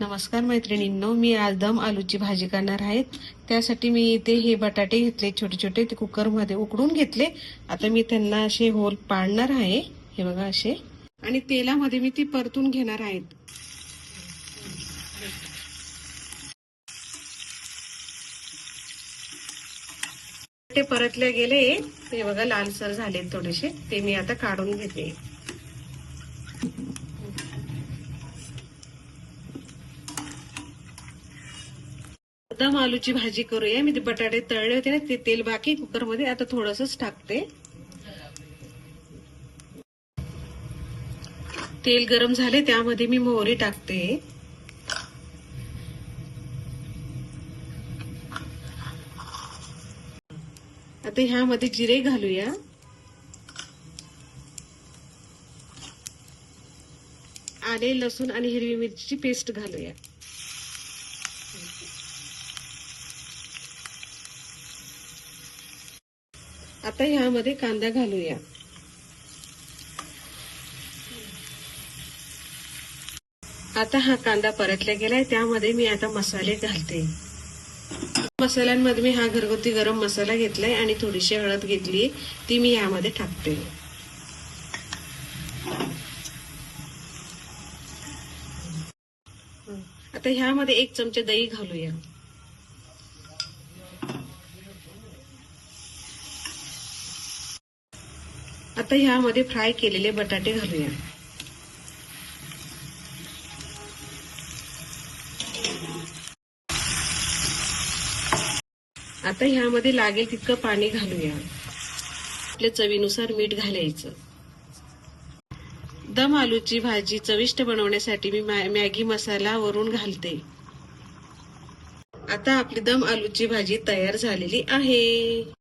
नमस्कार मैत्रिणींनो मी आज दम आलूची भाजी करणार आहे. त्यासाठी मी इथे हे बटाटे घेतले छोटे छोटे ते कुकरमध्ये उकडून घेतले. आता मी त्यांना असे होल पाडणार आहे. हे बघा असे. आणि तेलामध्ये मी ती परतून घेणार आहेत ते परतले गेले. ते बघा लालसर झाले थोडेसे. ते मी आता काढून घेते. दम आलूची भाजी करूया. मी ते बटाटे तळले होते ना ते तेल बाकी कुकरमध्ये. आता थोडंसच टाकते. तेल गरम झाले त्यामध्ये मी मोहरी टाकते. आता ह्यामध्ये जिरे घालूया. आले लसूण आणि हिरवी मिरची पेस्ट घालूया. आता ह्यामध्ये कांदा घालूया. आता हा कांदा परतला गेलाय त्यामध्ये मी आता मसाले घालते. मसाल्यांमध्ये मी हा घरगुती गरम मसाला घेतलाय आणि थोडीशी हळद घेतली ती मी यामध्ये टाकते. आता ह्यामध्ये एक चमचे दही घालूया. आता ह्यामध्ये फ्राय केलेले बटाटे घालूया. आता ह्यामध्ये लागेल तितकं पाणी घालूया. आपल्या चवीनुसार मीठ घालायचं. दम आलूची भाजी चविष्ट बनवण्यासाठी मी मॅगी मसाला वरून घालते. आता आपली दम आलूची भाजी तयार झालेली आहे.